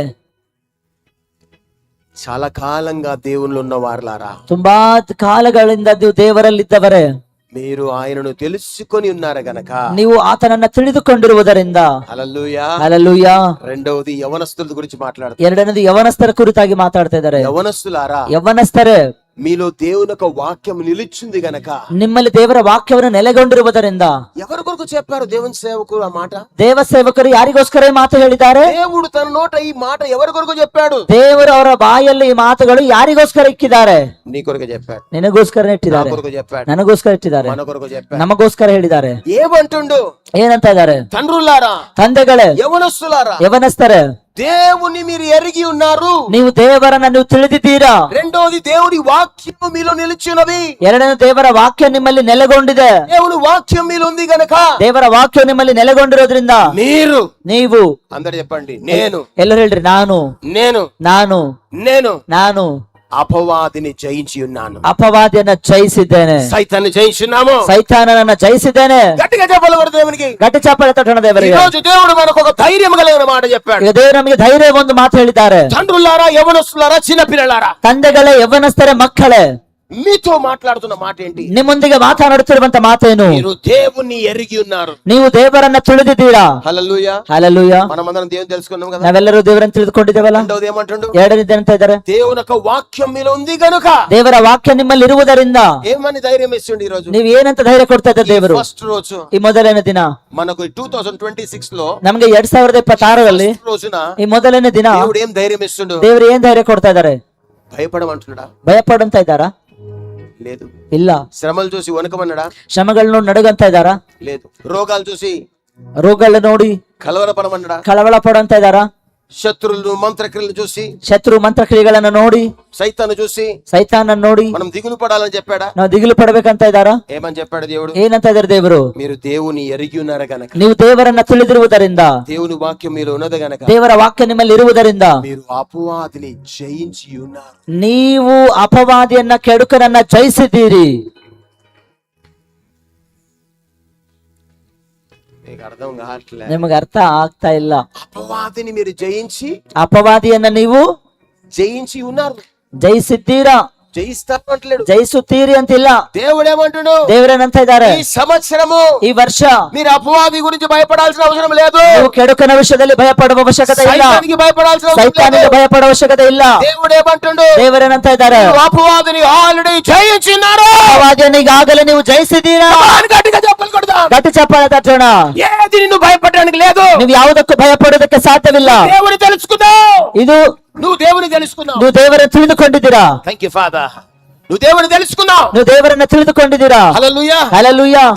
చాలా కాలంగా దేవుళ్ళు ఉన్న వారులారా ತುಂಬಾ ಕಾಲಗಳಿಂದ ನೀವು ದೇವರಲ್ಲಿದ್ದವರೇ మీరు ఆయనను తెలుసుకొని ఉన్నారు గనక ನೀವು ಆತನನ್ನ ತಿಳಿದುಕೊಂಡಿರುವುದರಿಂದ హల్లెలూయా ಅಲಲೂಯ రెండవది యవనస్తుల గురించి మాట్లాడుతారు ಎರಡನೇದು ಯವನಸ್ಥರ ಕುರಿತಾಗಿ ಮಾತಾಡ್ತಾ ಇದ್ದಾರೆ యవనస్తులారా ಯವನಸ್ಥರೇ మీలో దేవుని యొక్క వాక్యం నిలిచింది గనక ನಿಮ್ಮಲ್ಲಿ ದೇವರ ವಾಕ್ಯವನ್ನು ನೆಲೆಗೊಂಡಿರುವುದರಿಂದ ఎవరి కొరకు చెప్పారు దేవుని సేవకుడు ఆ మాట ದೇವ ಸೇವಕರು ಯಾರಿಗೋಸ್ಕರ ಈ ಮಾತು ಹೇಳಿದ್ದಾರೆ దేవుడు తన నోట ఈ మాట ఎవరి కొరకు చెప్పాడు ದೇವರು ಅವರ ಬಾಯಲ್ಲಿ ಈ ಮಾತುಗಳು ಯಾರಿಗೋಸ್ಕರ ಇಕ್ಕಿದ್ದಾರೆ నీ కొరకు చెప్పాడు ನಿನಗೋಸ್ಕರ నా ಇಟ್ಟಿದ್ದಾರೆ కొరకు చెప్పాడు ನನಗೋಸ್ಕರ ಇಟ್ಟಿದ್ದಾರೆ మన కొరకు చెప్పాడు ನಮಗೋಸ್ಕರ ಹೇಳಿದ್ದಾರೆ ఏమంటుండు ಏನಂತ ಇದ್ದಾರೆ తండ్రులారా ತಂದೆಗಳೇ యవనస్తులారా ಯವನಸ್ಥರೇ దేవుని మీరు ఎరిగి ఉన్నారు ನೀವು ದೇವರನ್ನ ನೀವು ತಿಳಿದಿದ್ದೀರಾ రెండవది దేవుని వాక్యం మీలో నిలిచినవి ಎರಡನೇ ದೇವರ ವಾಕ್ಯ ನಿಮ್ಮಲ್ಲಿ ನೆಲೆಗೊಂಡಿದೆ దేవుని వాక్యం మీలో ఉంది గనక ದೇವರ ವಾಕ್ಯ ನಿಮ್ಮಲ್ಲಿ ನೆಲೆಗೊಂಡಿರೋದ್ರಿಂದ మీరు ನೀವು అందరు చెప్పండి నేను ಎಲ್ಲರೂ ಹೇಳ್ರಿ ನಾನು నేను ನಾನು నేను ನಾನು అపవాదిని జయించి ఉన్నాను ಅಪವಾದಿಯನ್ನ ಜಯಿಸಿದ್ದೇನೆ సైతాన్ని జయించున్నాము ಸೈತಾನನನ್ನ ಜಯಿಸಿದ್ದೇನೆ గట్టిగా చెప్పలబడు దేవునికి ಗಟ್ಟಿ ಚಪ್ಪಾಳೆ ತಟ್ಟಣ ఈ ದೇವರಿಗೆ రోజు దేవుడు మనకు ఒక ధైర్యం కలిగిన మాట చెప్పాడు ಈಗ ದೇವರು ನಮಗೆ ಧೈರ್ಯ ಒಂದು ಮಾತು ಹೇಳಿದ್ದಾರೆ తండ్రులారా యవనస్తులారా చిన్న పిల్లలారా ತಂದೆಗಳೇ ಯವನಸ್ಥರೇ ಮಕ್ಕಳೇ మీతో మాట్లాడుతున్న మాట ఏంటి? నీ ముందుగా మాట్లాడుతున్నంత మాటేను మీరు దేవుని ఎరిగి ఉన్నారు. నీవు దేవరన్న ತಿಳಿದಿದ್ದೀರಾ హల్లెలూయా. హల్లెలూయా. మనమందరం దేవుని తెలుసుకున్నాం కదా. ನಾವೆಲ್ಲರೂ ದೇವರನ್ನು ತಿಳಿದುಕೊಂಡಿದ್ದೇವಲ್ಲ రెండోది ఏమంటుండు? ಎರಡನೇది ಅಂತ ಇದ್ದಾರೆ దేవుని యొక్క వాక్యం మీలో ఉంది గనుక. ದೇವರ ವಾಕ್ಯ ನಿಮ್ಮಲ್ಲಿ ಇರುವುದರಿಂದ ఏమని ధైర్యం ఇస్తుండి ఈ రోజు? ನೀವು ಏನಂತ ಧೈರ್ಯ ಕೊಡ್ತಾ ಇದ್ದಾರೆ ದೇವರು రోజు. ಈ ಮೊದಲನೇ ದಿನ మనకు 2026 లో ನಮಗೆ 2026 ರಲ್ಲಿ రోజున ಈ ಮೊದಲನೇ ದಿನ దేవుడు ఏం ధైర్యం ఇస్తుండు? దేవుడు ಏನ್ ಧೈರ್ಯ ಕೊಡ್ತಾ ಇದ್ದಾರೆ భయపడమంటున్నాడా? భయపడంతా ఇದ್ದಾరా లేదు ಇಲ್ಲ శ్రమలు చూసి వణకమన్నాడా ಶ್ರಮಗಳನ್ನ ನಡುಗಂತ ಇದ್ದಾರಾ లేదు రోగాలు చూసి ರೋಗಗಳನ್ನ ನೋಡಿ కలవరపడమన్నాడా ಕಳವಳ ಪಡಂತ ಇದ್ದಾರಾ శత్రువులను మంత్రక్రియలు చూసి ಶತ್ರು ಮಂತ್ರಕ್ರಿಯೆಗಳನ್ನ ನೋಡಿ సైతాన్ని చూసి ಸೈತಾನ ನೋಡಿ మనం దిగులు పడాలని చెప్పాడా ನಾವು ದಿಗಿಲು ಪಡಬೇಕಂತ ಇದ್ದಾರಾ ఏమని చెప్పాడు దేవుడు ಏನಂತ ಇದ್ದಾರೆ ದೇವರು మీరు దేవుని ఎరిగి ఉన్నారు గనక ನೀವು ದೇವರನ್ನ ತಿಳಿದಿರುವುದರಿಂದ దేవుని వాక్యం మీరు ఉన్నది గనక ದೇವರ ವಾಕ್ಯ ನಿಮ್ಮಲ್ಲಿ ಇರುವುದರಿಂದ మీరు అపవాదిని జయించి ఉన్నారు ನೀವು ಅಪವಾದಿಯನ್ನ ಕೆಡುಕನನ್ನ ಜಯಿಸಿದ್ದೀರಿ మీకు అర్థం కావట్లే ನಿಮಗೆ ಅರ್ಥ ಆಗ್ತಾ ಇಲ್ಲ అపవాదిని మీరు జయించి ಅಪವಾದಿಯನ್ನ ನೀವು జయించి ఉన్నారు ಜಯಿಸಿದ್ದೀರಾ ಜಯಿಸ್ತಾನು ಅಂತಲೇಡು ಜಯಿಸುತ್ತೀರಿ ಅಂತಿಲ್ಲ దేవుడు ఏమంటుడు ದೇವರೇ ಇದ್ದಾರೆ ఈ సంవత్సరము ఈ ವರ್ಷ మీరు అపవాది గురించి భయపడాల్సిన అవసరం లేదు ನೀವು ಕೆಡುಕನ ವಿಷಯದಲ್ಲಿ ಭಯಪಡುವ ಅವಶ್ಯಕತೆ ಇಲ್ಲ సైతానికి భయపడాల్సిన అవసరం ಸೈತಾನಿಗೆ లేదు ಭಯಪಡುವ ಅವಶ್ಯಕತೆ ಇಲ್ಲ దేవుడు ఏమంటుండు ದೇವರೇನಂತ ಇದ್ದಾರೆ "నువ్వు అపవాదిని ఆల్రెడీ జయించినారు ಅವಾದ್ಯನ ಈಗಾಗಲೇ ನೀವು ಜಯಿಸಿದ್ದೀರಾ అని గట్టిగా చెప్పలు కొడదా ಗಟ್ಟಿ ಚಪ್ಪಾಳೆ ತಟ್ಟೋಣ ఏది నిన్ను భయపడడానికి లేదు ನೀವು ಯಾವುದಕ್ಕೂ ಭಯಪಡೋದಕ್ಕೆ ಸಾಧ್ಯವಿಲ್ಲ దేవుడు తెలుసుకుందాం ಇದು నువ్వు దేవుని తెలుసుకున్నావు ನೀವು ದೇವರನ್ನು ತಿಳಿದುಕೊಂಡಿದ್ದೀರಾ థ్యాంక్ యూ ఫాదర్ నువ్వు దేవుని తెలుసుకున్నావు నువ్వు దేవుని తెలుసుకోండి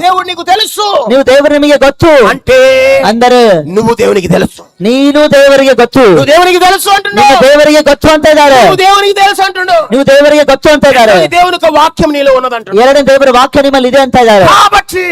దేవుడు నీకు తెలుసు. నువ్వు దేవుని మీద గొచ్చు. అంటే అందరు నువ్వు దేవునికి తెలుసు. నేను దేవరిగా గొచ్చు. నువ్వు దేవునికి తెలుసు అంటున్నా నువ్వు దేవునికి గొచ్చు అంటున్నాడు నువ్వు దేవునికి తెలుసు అంటున్నావు. నువ్వు దేవరిగా గొచ్చు అంటున్నాడు దేవునికి వాక్యం నీలో ఉన్నది అంటున్నాడు దేవుని వాక్యం మళ్ళీ ఇదే అంతే ಇದ್ದಾರೆ కాబట్టి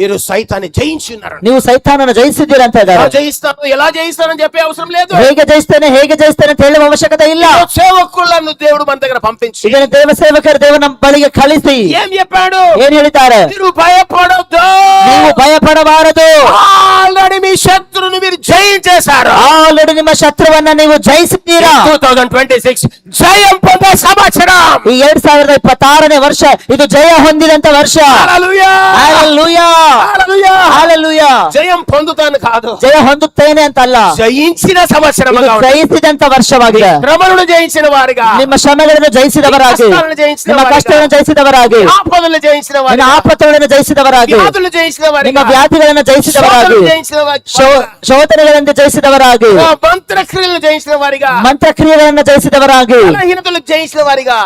మీరు సైతాన్ని జయించున్నారు నువ్వు సైతాన్ని జయిಸಿದ್ದೀರ అంతే ಇದ್ದಾರೆ జయిస్తాను ఎలా జయిస్తానని చెప్పే అవసరం లేదు. హేగ ಜಯಿಸ್ತಾನೆ హేగ ಜಯಿಸ್ತಾನೆ ಅಂತ అవశ్యకత ಅವಶ್ಯಕತೆ ಇಲ್ಲ సేవకులను దేవుడు మన దగ్గర పంపించి దేవ ಸೇವಕರ ದೇವನ ಬಳಿಗೆ ಕಳಿಸಿ ఏం చెప్పాడు? ఏం ಹೇಳ್ತಾರೆ మీరు భయపడొద్దు. ನೀವು భయపడవారదు. ఆల్రెడీ మీ శత్రువుని మీరు జయించేశారు. ఆల్రెడీ ನಿಮ್ಮ ಶತ್ರುವನ್ನ ನೀವು ಜಯಿಸಿದ್ದೀರಾ 2026 జయం పొంద సంవత్సరం ఈ 2026ನೇ ವರ್ಷ ಇದು ಜಯ ಹೊಂದಿದಂತ ವರ್ಷ హల్లెలూయా. హల్లెలూయా. హల్లెలూయా. హల్లెలూయా. జయం పొందుతాను కాదు. జయ ಹೊಂದುತ್ತೇನೆ ಅಂತಲ್ಲ జయించిన సంవత్సరం జయించిದಂత ವರ್ಷವಾಗಿದೆ శ్రమలను జయించిన వారిగా. ನಿಮ್ಮ జయించిన ಜಯಿಸಿದವರಾಗಿ. ಕಷ್ಟಗಳನ್ನು ಜಯಿಸಿದ ನಿಮ್ಮ ವಾರಿಗ. ಕಷ್ಟಗಳನ್ನು ಜಯಿಸಿದವರಾಗಿ ఆపదలు జయించిన ನಿಮ್ಮ వారిగా ಆಪತ್ತುಗಳನ್ನು ಜಯಿಸಿದವರಾಗಿ వ్యాధులు జయించిన ನಿಮ್ಮ వారిగా ವ್ಯಾಧಿಗಳನ್ನು ಜಯಿಸಿದವರಾಗಿ శోధనలు జయించిన వారిగా ಶೋ- ಶೋಧನೆಗಳನ್ನು ಜಯಿಸಿದವರಾಗಿ ఆ మంత్రక్రియలను జయించిన వారిగా ಮಂತ್ರಕ್ರಿಯೆಗಳನ್ನು ಜಯಿಸಿದವರಾಗಿ బలహీనతలు జయించిన వారిగా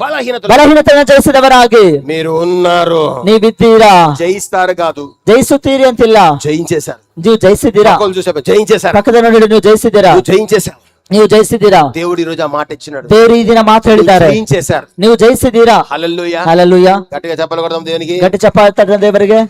బలహీనతలు ಬಲಹೀನತೆಯನ್ನು ಜಯಿಸಿದವರಾಗಿ మీరు ఉన్నారు ನೀವಿದ್ದೀರಾ జయిస్తారు కాదు ಜಯಿಸುತ್ತೀರಿ ಅಂತಿಲ್ಲ జయించేశారు ನೀವು ಜಯಿಸಿದ್ದೀರಾ పక్కలు చూసా జయించేశారు ಪಕ್ಕದ ನೋಡಿ ನೀವು ಜಯಿಸಿದ್ದೀರಾ నువ్వు జయించేశారు ನೀವು ಜಯಿಸಿದ್ದೀರಾ దేవుడు ఈ రోజు ఆ మాట ఇచ్చినాడు ದೇವರು ಈ ದಿನ ಮಾತು ಹೇಳಿದ್ದಾರೆ నువ్వు జయించేశారు ನೀವು ಜಯಿಸಿದ್ದೀರಾ హల్లెలూయా ಅಲ್ಲೂಯ್ಯ గట్టిగా చెప్పకూడదాం దేవునికి ಗಟ್ಟಿ ಚಪ್ಪಾಳೆ ದೇವರಿಗೆ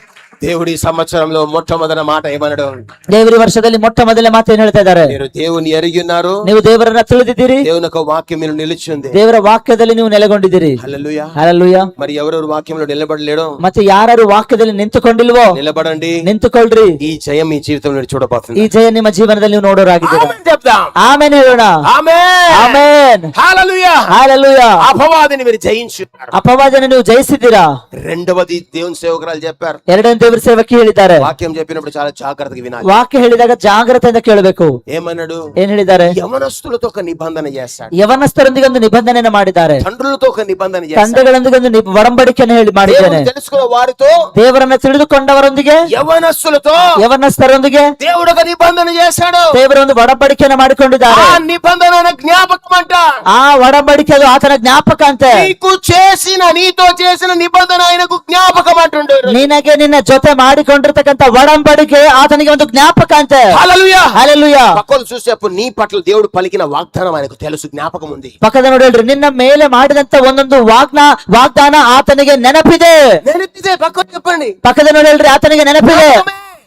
దేవుడి సంవత్సరంలో మొట్టమొదటి మాట ఏమన్నాడు ದೇವರ ಈ ವರ್ಷದಲ್ಲಿ ಮೊಟ್ಟ ಮೊದಲೇ ಮಾತು ಏನ್ ಹೇಳ್ತಾ ಇದ್ದಾರೆ మీరు దేవుని ఎరిగి ఉన్నారు ನೀವು ದೇವರನ್ನ ತಿಳಿದಿದ್ದೀರಿ దేవుని యొక్క వాక్యం మీరు నిలిచింది ದೇವರ ವಾಕ್ಯದಲ್ಲಿ ನೀವು ನೆಲೆಗೊಂಡಿದ್ದೀರಿ హల్లెలూయా ಅಲ್ಲೂಯ್ಯ మరి ఎవరెవరు వాక్యంలో నిలబడలేడు ಮತ್ತೆ ಯಾರು ವಾಕ್ಯದಲ್ಲಿ ನಿಂತುಕೊಂಡಿಲ್ವೋ నిలబడండి ನಿಂತುಕೊಳ್ರಿ ఈ జయం మీ జీవితంలో చూడబోతుంది ಈ ಜಯ ನಿಮ್ಮ ಜೀವನದಲ್ಲಿ ನೀವು ನೋಡೋರಾಗಿದ್ದೀರಾ ఆమేన్ చెప్దాం ಆಮೇನ್ ಹೇಳೋಣ ఆమేన్ ಆಮೇನ್ హల్లెలూయా ಹಾಲೆಲೂಯ అపవాదిని మీరు జయించున్నారు ಅಪವಾದನ ನೀವು ಜಯಿಸಿದ್ದೀರಾ రెండవది దేవుని సేవకురాలు చెప్పారు ಎರಡನೇ ದೇವರ ಸೇವಕಿ ಹೇಳಿದ್ದಾರೆ వాక్యం చెప్పినప్పుడు చాలా జాగ్రత్తగా వినాలి ವಾಕ್ಯ ಹೇಳಿದಾಗ ಜಾಗ್ರತೆಯಿಂದ ಕೇಳಬೇಕು ఏమన్నాడు ಏನ್ ಹೇಳಿದ್ದಾರೆ యవనస్తులతో ఒక నిబంధన చేస్తాడు ಯವನಸ್ಥರೊಂದಿಗೆ ಒಂದು ನಿಬಂಧನೆಯನ್ನು ಮಾಡಿದ್ದಾರೆ తండ్రులతో ఒక నిబంధన చేస్తాడు ತಂದೆಗಳೊಂದಿಗೆ ಒಂದು ನಿ- ಒಡಂಬಡಿಕೆಯನ್ನು ಹೇಳಿ ಮಾಡಿದ್ದೇನೆ దేవుడు తెలుసుకున్న వారితో ದೇವರನ್ನ ತಿಳಿದುಕೊಂಡವರೊಂದಿಗೆ యవనస్తులతో ಯವನಸ್ಥರೊಂದಿಗೆ దేవుడు ఒక నిబంధన చేశాడు ದೇವರ ಒಂದು ಒಡಂಬಡಿಕೆಯನ್ನು ಮಾಡಿಕೊಂಡಿದ್ದಾರೆ ఆ నిబంధన జ్ఞాపకం అంట ಆ ಒಡಂಬಡಿಕೆ ಅದು ಆತನ ಜ್ಞಾಪಕ ಅಂತೆ నీకు చేసిన నీతో చేసిన నిబంధన ఆయనకు జ్ఞాపకం అంటుండు ನಿನಗೆ ನಿನ್ನ ಜೊತೆ ಮಾಡಿಕೊಂಡಿರ್ತಕ್ಕಂಥ ಒಡಂಬಡಿಕೆ ಆತನಿಗೆ ಒಂದು ಜ್ಞಾಪಕ ಅಂತೆ హల్లెలూయా ಅಲ್ಲೆಲ್ಲೂಯ పక్కలు చూసేప్పుడు నీ పట్ల దేవుడు పలికిన వాగ్దానం ఆయనకు తెలుసు జ్ఞాపకం ఉంది ಪಕ್ಕದ ನೋಡಿ ಹೇಳ್ರಿ ನಿನ್ನ ಮೇಲೆ ಮಾಡಿದಂತ ಒಂದೊಂದು ವಾಗ್ನ ವಾಗ್ದಾನ ಆತನಿಗೆ ನೆನಪಿದೆ నేనిప్పితే పక్కకు చెప్పండి ಪಕ್ಕದ ನೋಡಿ ಹೇಳ್ರಿ ಆತನಿಗೆ ನೆನಪಿದೆ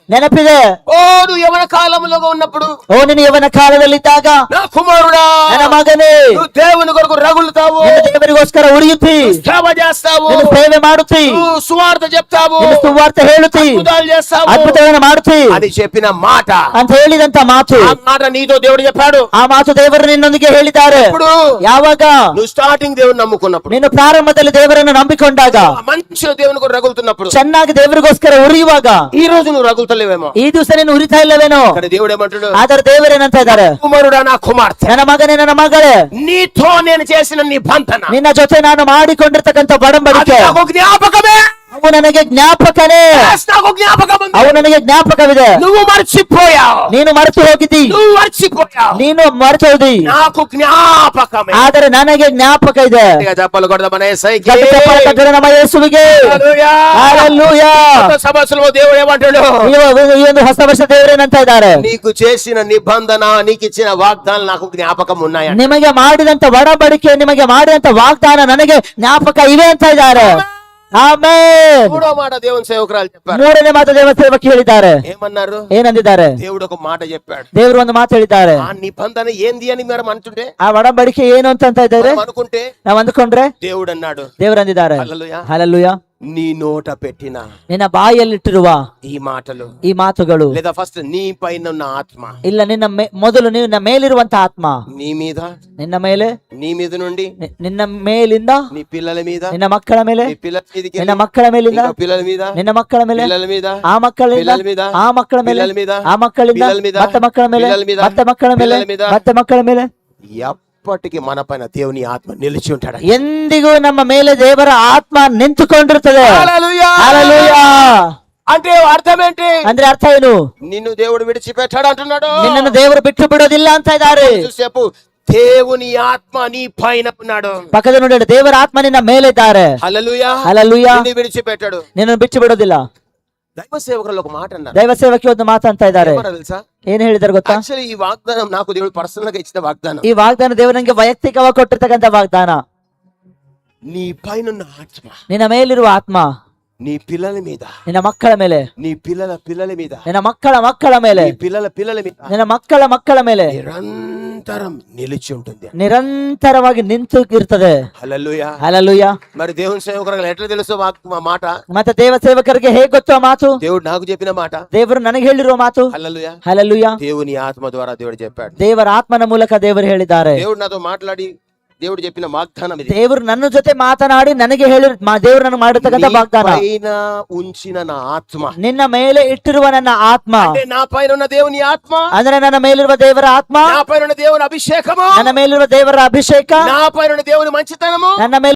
ನೆನಪಿದೆ ఓ నువ్వు యవన కాలంలో ఉన్నప్పుడు ಓ ನೀನು ಯವನ ಕಾಲದಲ್ಲಿದ್ದಾಗ నా కుమారుడా ನನ್ನ ಮಗನೇ నువ్వు దేవుని కొరకు రగులుతావు ನಿನ್ನ ದೇವರಿಗೋಸ್ಕರ ಉರಿಯುತ್ತಿ సేవ చేస్తావు ನಿನ್ನ ಸೇವೆ ಮಾಡುತ್ತಿ నువ్వు సువార్త చెప్తావు ನಿನ್ನ ಸುವಾರ್ತೆ ಹೇಳುತ್ತಿ అద్భుతాలు చేస్తావు ಅದ್ಭುತಗಳನ್ನು ಮಾಡುತ್ತಿ అని చెప్పిన మాట ಅಂತ ಹೇಳಿದಂತ ಮಾತು ఆ మాట నీతో దేవుడు చెప్పాడు ಆ ಮಾತು ದೇವರು ನಿನ್ನೊಂದಿಗೆ ಹೇಳಿದ್ದಾರೆ ఇప్పుడు ಯಾವಾಗ నువ్వు స్టార్టింగ్ దేవుని నమ్ముకున్నప్పుడు ನೀನು ಪ್ರಾರಂಭದಲ್ಲಿ ದೇವರನ್ನು ನಂಬಿಕೊಂಡಾಗ ఆ మంచిగా దేవుని కొరకు రగులుతున్నప్పుడు ಚೆನ್ನಾಗಿ ದೇವರಿಗೋಸ್ಕರ ಉರಿಯುವಾಗ ఈ రోజు నువ్వు ಇಲ್ಲವೇನೋ ಈ ದಿವಸ ನೀನು ಉರಿತಾ ಇಲ್ಲವೇನೋ ದೇವರೇ ಮಂಟು ಆದರೆ ದೇವರೇನು ಅಂತ ಇದ್ದಾರೆ ಕುಮಾರುಡ ನಾ ಕುಮಾರ್ತೆ ನನ್ನ ಮಗನೇ ನನ್ನ ಮಗಳೇ ನೀತೋ ನೀನು ಚೇಸಿನ ನಿಬಂಧನ ನಿನ್ನ ಜೊತೆ ನಾನು ಮಾಡಿಕೊಂಡಿರ್ತಕ್ಕಂಥ ಒಡಂಬಡಿಕೆ ಜ್ಞಾಪಕವೇ ಅವು ನನಗೆ ಜ್ಞಾಪಕನೇ Yes, నాకు జ్ఞాపకం ఉంది ಅವು ನನಗೆ ಜ್ಞಾಪಕವಿದೆ నువ్వు మర్చిపోయావు ನೀನು ಮರೆತು ಹೋಗಿದ್ದಿ నువ్వు మర్చిపోయావు ನೀನು ಮರೆತು ಹೋದಿ నాకు జ్ఞాపకమే ಆದರೆ ನನಗೆ ಜ್ಞಾಪಕ ಇದೆ గట్టిగా చెప్పాలి కొడదామనే సైకి ಗಟ್ಟಿ ಚಪ್ಪಾಳೆ ತಟ್ಟರೆ ನಮ್ಮ ಯೇಸುವಿಗೆ Hallelujah. సమస్యలో దేవుడు ఏమంటాడు ಈ- ಈ ಒಂದು ಹೊಸ ವರ್ಷ ದೇವರೇನಂತ ಇದ್ದಾರೆ నీకు చేసిన నిబంధన నీకు ఇచ్చిన వాగ్దానాలు నాకు జ్ఞాపకం ఉన్నాయంట ನಿಮಗೆ ಮಾಡಿದಂತ ಒಡಂಬಡಿಕೆ ನಿಮಗೆ ಮಾಡಿದಂತ ವಾಗ್ದಾನ ನನಗೆ ಜ್ಞಾಪಕ ಇವೆ ಅಂತ ಇದ್ದಾರೆ ಆಮೇಲೆ మూడో మాట దేవుని సేవకురాలు చెప్పారు ಮೂರನೇ ಮಾತು ದೇವ ಸೇವಕಿ ಹೇಳಿದ್ದಾರೆ ఏమన్నారు ಏನಂದಿದ್ದಾರೆ దేవుడు ఒక మాట చెప్పాడు ದೇವರು ಒಂದು ಮಾತು ಹೇಳಿದ್ದಾರೆ ఆ నిబంధన ఏంది అని మనం అంటుంటే ಆ ಒಡಂಬಡಿಕೆ ಏನು ಅಂತ ಅಂತ ಇದ್ದಾರೆ మనం అనుకుంటే ನಾವ್ ಅಂದ್ಕೊಂಡ್ರೆ దేవుడు అన్నాడు ದೇವ್ರು ಅಂದಿದ್ದಾರೆ హల్లెలూయా. ಹಲಲುಯ నీ నోట పెట్టిన ನಿನ್ನ ಬಾಯಲ್ಲಿಟ್ಟಿರುವ ఈ మాటలు ಈ ಮಾತುಗಳು లేదా ఫస్ట్ నీ పైన ఉన్న ఆత్మ ಇಲ್ಲ ನಿನ್ನ ಮೇ- ಮೊದಲು ನಿನ್ನ ಮೇಲಿರುವಂತ ಆತ್ಮ నీ మీద ನಿನ್ನ ಮೇಲೆ నీ మీద నుండి ನಿ- ನಿನ್ನ ಮೇಲಿಂದ నీ పిల్లల మీద ನಿನ್ನ ಮಕ್ಕಳ ಮೇಲೆ నీ పిల్లల మీదకి ನಿನ್ನ ಮಕ್ಕಳ ಮೇಲಿಂದ ఇంకా పిల్లల మీద ನಿನ್ನ ಮಕ್ಕಳ ಮೇಲೆ పిల్లల మీద ಆ ಮಕ್ಕಳಿಂದ పిల్లల మీద ಆ ಮಕ್ಕಳ ಮೇಲೆ పిల్లల మీద ಆ ಮಕ್ಕಳಿಂದ పిల్లల మీద ಮತ್ತೆ ಮಕ್ಕಳ ಮೇಲೆ పిల్లల మీద ಮತ್ತೆ ಮಕ್ಕಳ ಮೇಲೆ పిల్లల మీద ಮತ್ತೆ ಮಕ್ಕಳ ಮೇಲೆ ఎప్పటికీ మన పైన దేవుని ఆత్మ నిలిచి ఉంటాడు ಎಂದಿಗೂ ನಮ್ಮ ಮೇಲೆ ದೇವರ ಆತ್ಮ ನಿಂತುಕೊಂಡಿರುತ್ತದೆ హల్లెలూయా. హల్లెలూయా. అంటే అర్థం ఏంటి ಅಂದ್ರೆ ಅರ್ಥ ಏನು నిన్ను దేవుడు విడిచిపెట్టాడు అంటున్నాడు ನಿನ್ನನ್ನು ದೇವರು ಬಿಟ್ಟು ಬಿಡೋದಿಲ್ಲ ಅಂತ ಇದ್ದಾರೆ చూసేపు దేవుని ఆత్మ నీ పైన ఉన్నాడు ಪಕ್ಕದ ನೋಡಿ ದೇವರ ಆತ್ಮ ನಿನ್ನ ಮೇಲಿದ್ದಾರೆ హల్లెలూయా ಹಲಲುಯ నిన్ను విడిచిపెట్టాడు ನಿನ್ನನ್ನು ಬಿಟ್ಟು ಬಿಡೋದಿಲ್ಲ దైవ సేవకులు ఒక మాట అన్నారు ದೈವ ಸೇವಕಿ ಒಂದು ಮಾತಂತ ಇದ್ದಾರೆ ఏమన్నారు తెలుసా ಏನ್ ಹೇಳಿದಾರೆ ಗೊತ್ತಾ యాక్చువల్లీ ఈ వాగ్దానం నాకు దేవుడు పర్సనల్ గా ఇచ్చిన వాగ్దానం ಈ ವಾಗ್ದಾನ ದೇವರು ನಂಗೆ ವೈಯಕ್ತಿಕವಾಗಿ ಕೊಟ್ಟಿರ್ತಕ್ಕಂಥ ವಾಗ್ದಾನ నీ పైన ఆత్మ ನಿನ್ನ ಮೇಲಿರುವ ಆತ್ಮ నీ పిల్లల మీద ನಿನ್ನ ಮಕ್ಕಳ ಮೇಲೆ నీ పిల్లల పిల్లల మీద ನಿನ್ನ ಮಕ್ಕಳ ಮಕ್ಕಳ ಮೇಲೆ నీ పిల్లల పిల్లల మీద ನಿನ್ನ ಮಕ್ಕಳ ಮಕ್ಕಳ ಮೇಲೆ నిరంతరం నిలిచి ఉంటుంది ನಿರಂತರವಾಗಿ ನಿಂತು ಇರ್ತದೆ హల్లెలూయా ಅಲಲುಯ మరి దేవుని సేవకులకు ఎట్లా తెలుసు మా- మా మాట ಮತ್ತೆ ದೇವ ಸೇವಕರಿಗೆ ಹೇಗ್ ಗೊತ್ತು ಆ ಮಾತು దేవుడు నాకు చెప్పిన మాట ದೇವರು ನನಗೆ ಹೇಳಿರುವ ಮಾತು హల్లెలూయా ಹಲಲುಯ దేవుని ఆత్మ ద్వారా దేవుడు చెప్పాడు ದೇವರ ಆತ್ಮನ ಮೂಲಕ ದೇವರು ಹೇಳಿದ್ದಾರೆ దేవుడు నాతో మాట్లాడి దేవుడు చెప్పిన వాగ్దానం ఇది ದೇವರು ನನ್ನ ಜೊತೆ ಮಾತನಾಡಿ ನನಗೆ ಹೇಳಿ ಮಾ- ದೇವರು ನನಗೆ ಮಾಡಿರ್ತಕ್ಕಂಥ నీ ವಾಗ್ದಾನ పైన ఉంచిన నా ఆత్మ ನಿನ್ನ ಮೇಲೆ ಇಟ್ಟಿರುವ ನನ್ನ ಆತ್ಮ అంటే నా పైన ఉన్న దేవుని ఆత్మ ಅಂದ್ರೆ ನನ್ನ ಮೇಲಿರುವ ದೇವರ ಆತ್ಮ నా పైన ఉన్న దేవుని అభిషేకము ನನ್ನ ಮೇಲಿರುವ ದೇವರ ಅಭಿಷೇಕ నా పైన ఉన్న దేవుని మంచితనము ನನ್ನ ಮೇಲೆ